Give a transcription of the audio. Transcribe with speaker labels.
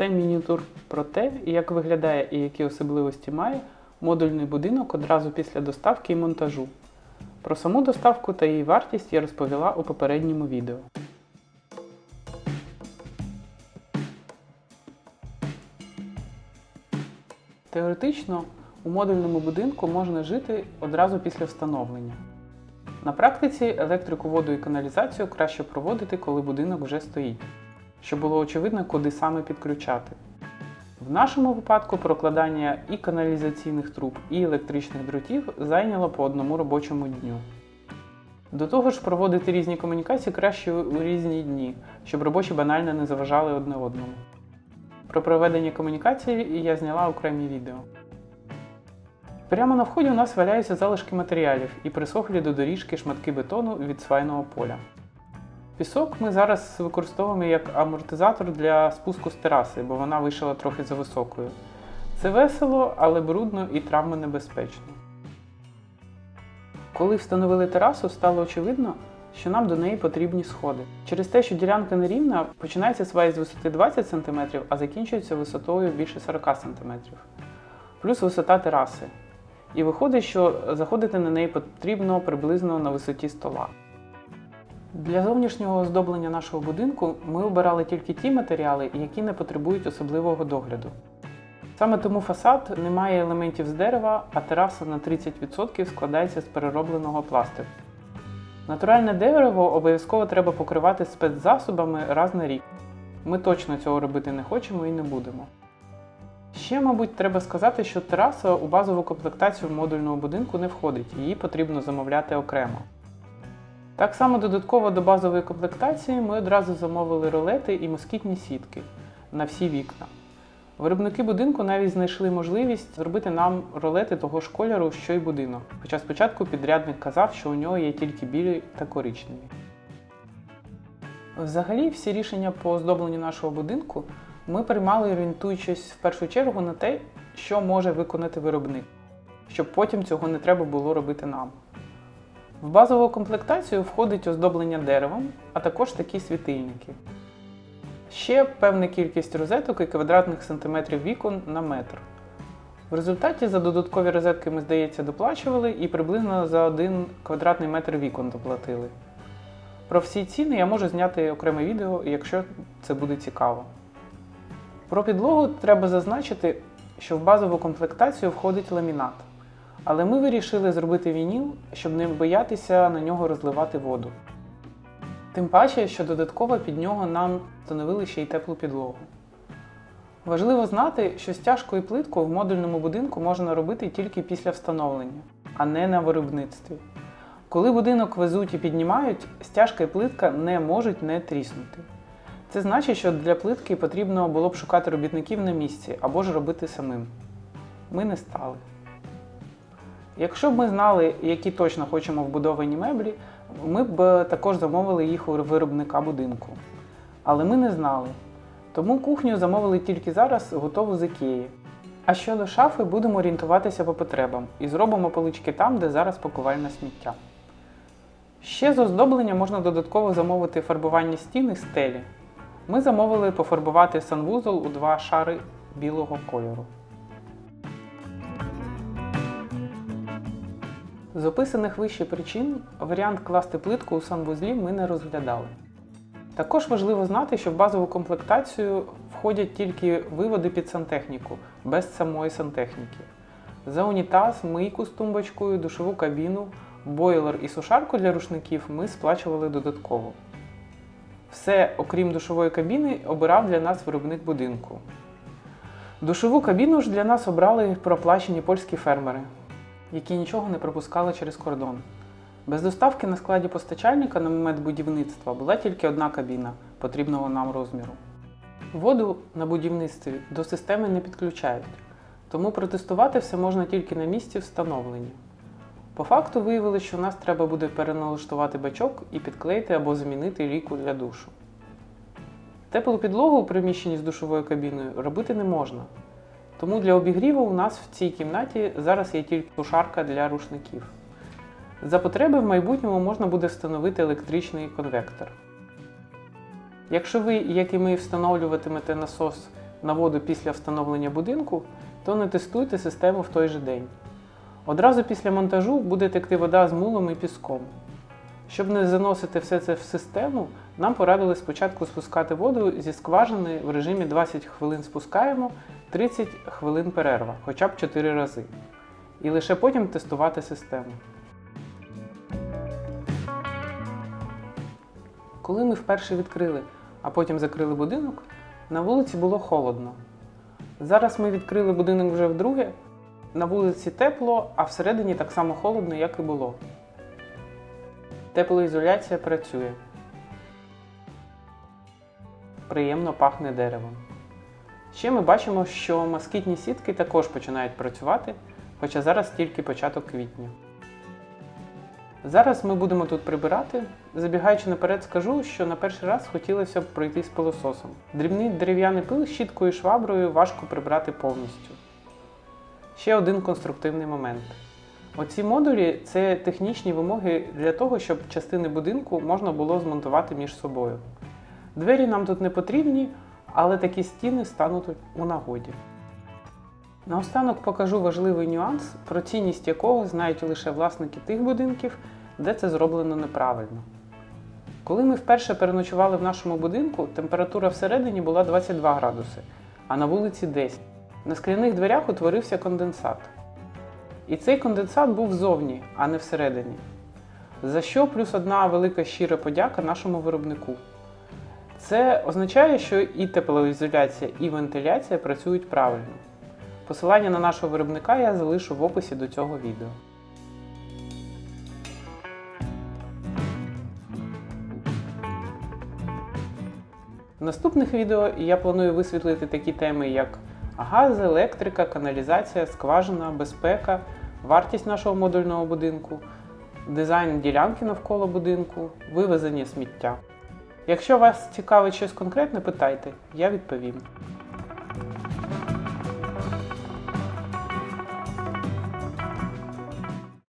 Speaker 1: Це міні-тур про те, як виглядає і які особливості має модульний будинок одразу після доставки і монтажу. Про саму доставку та її вартість я розповіла у попередньому відео. Теоретично у модульному будинку можна жити одразу після встановлення. На практиці електрику, воду і каналізацію краще проводити, коли будинок вже стоїть, щоб було очевидно, куди саме підключати. В нашому випадку прокладання і каналізаційних труб, і електричних дротів зайняло по одному робочому дню. До того ж, проводити різні комунікації краще у різні дні, щоб робочі банально не заважали одне одному. Про проведення комунікації я зняла окремі відео. Прямо на вході у нас валяються залишки матеріалів і присохлі до доріжки шматки бетону від свайного поля. Пісок ми зараз використовуємо як амортизатор для спуску з тераси, бо вона вийшла трохи за високою. Це весело, але брудно і травмонебезпечно. Коли встановили терасу, стало очевидно, що нам до неї потрібні сходи. Через те, що ділянка нерівна, починається свай з висоти 20 см, а закінчується висотою більше 40 см. Плюс висота тераси. І виходить, що заходити на неї потрібно приблизно на висоті стола. Для зовнішнього оздоблення нашого будинку ми обирали тільки ті матеріали, які не потребують особливого догляду. Саме тому фасад не має елементів з дерева, а тераса на 30% складається з переробленого пластику. Натуральне дерево обов'язково треба покривати спецзасобами раз на рік. Ми точно цього робити не хочемо і не будемо. Ще, мабуть, треба сказати, що тераса у базову комплектацію модульного будинку не входить, її потрібно замовляти окремо. Так само додатково до базової комплектації ми одразу замовили ролети і москітні сітки на всі вікна. Виробники будинку навіть знайшли можливість зробити нам ролети того ж кольору, що й будинок. Хоча спочатку підрядник казав, що у нього є тільки білі та коричневі. Взагалі, всі рішення по оздобленню нашого будинку ми приймали, орієнтуючись в першу чергу на те, що може виконати виробник, щоб потім цього не треба було робити нам. В базову комплектацію входить оздоблення деревом, а також такі світильники. Ще певна кількість розеток і квадратних сантиметрів вікон на метр. В результаті за додаткові розетки ми, здається, доплачували і приблизно за один квадратний метр вікон доплатили. Про всі ціни я можу зняти окреме відео, якщо це буде цікаво. Про підлогу треба зазначити, що в базову комплектацію входить ламінат. Але ми вирішили зробити вініл, щоб не боятися на нього розливати воду. Тим паче, що додатково під нього нам встановили ще й теплу підлогу. Важливо знати, що стяжку і плитку в модульному будинку можна робити тільки після встановлення, а не на виробництві. Коли будинок везуть і піднімають, стяжка і плитка не можуть не тріснути. Це значить, що для плитки потрібно було б шукати робітників на місці або ж робити самим. Ми не стали. Якщо б ми знали, які точно хочемо вбудовані меблі, ми б також замовили їх у виробника будинку. Але ми не знали. Тому кухню замовили тільки зараз, готову з Ікеї. А щодо шафи, будемо орієнтуватися по потребам і зробимо полички там, де зараз пакувальне сміття. Ще з оздоблення можна додатково замовити фарбування стін і стелі. Ми замовили пофарбувати санвузол у два шари білого кольору. З описаних вище причин варіант класти плитку у санвузлі ми не розглядали. Також важливо знати, що в базову комплектацію входять тільки виводи під сантехніку, без самої сантехніки. За унітаз, мийку з тумбочкою, душову кабіну, бойлер і сушарку для рушників ми сплачували додатково. Все, окрім душової кабіни, обирав для нас виробник будинку. Душову кабіну ж для нас обрали проплачені польські фермери, які нічого не пропускали через кордон. Без доставки на складі постачальника на момент будівництва була тільки одна кабіна потрібного нам розміру. Воду на будівництві до системи не підключають, тому протестувати все можна тільки на місці встановлення. По факту виявилось, що у нас треба буде переналаштувати бачок і підклеїти або замінити ліку для душу. Теплу підлогу у приміщенні з душовою кабіною робити не можна. Тому для обігріву у нас в цій кімнаті зараз є тільки сушарка для рушників. За потреби в майбутньому можна буде встановити електричний конвектор. Якщо ви, як і ми, встановлюватимете насос на воду після встановлення будинку, то не тестуйте систему в той же день. Одразу після монтажу буде текти вода з мулом і піском. Щоб не заносити все це в систему, нам порадили спочатку спускати воду зі скважини в режимі 20 хвилин спускаємо, 30 хвилин перерва, хоча б 4 рази. І лише потім тестувати систему. Коли ми вперше відкрили, а потім закрили будинок, на вулиці було холодно. Зараз ми відкрили будинок вже вдруге. На вулиці тепло, а всередині так само холодно, як і було. Теплоізоляція працює. Приємно пахне деревом. Ще ми бачимо, що москітні сітки також починають працювати, хоча зараз тільки початок квітня. Зараз ми будемо тут прибирати. Забігаючи наперед, скажу, що на перший раз хотілося б пройти з пилососом. Дрібний дерев'яний пил щіткою і шваброю важко прибрати повністю. Ще один конструктивний момент. Оці модулі це технічні вимоги для того, щоб частини будинку можна було змонтувати між собою. Двері нам тут не потрібні, але такі стіни стануть у нагоді. Наостанок покажу важливий нюанс, про цінність якого знають лише власники тих будинків, де це зроблено неправильно. Коли ми вперше переночували в нашому будинку, температура всередині була 22 градуси, а на вулиці 10. На скляних дверях утворився конденсат. І цей конденсат був ззовні, а не всередині. За що плюс одна велика щира подяка нашому виробнику. Це означає, що і теплоізоляція, і вентиляція працюють правильно. Посилання на нашого виробника я залишу в описі до цього відео. В наступних відео я планую висвітлити такі теми, як газ, електрика, каналізація, скважина, безпека, вартість нашого модульного будинку, дизайн ділянки навколо будинку, вивезення сміття. Якщо вас цікавить щось конкретне, питайте, я відповім.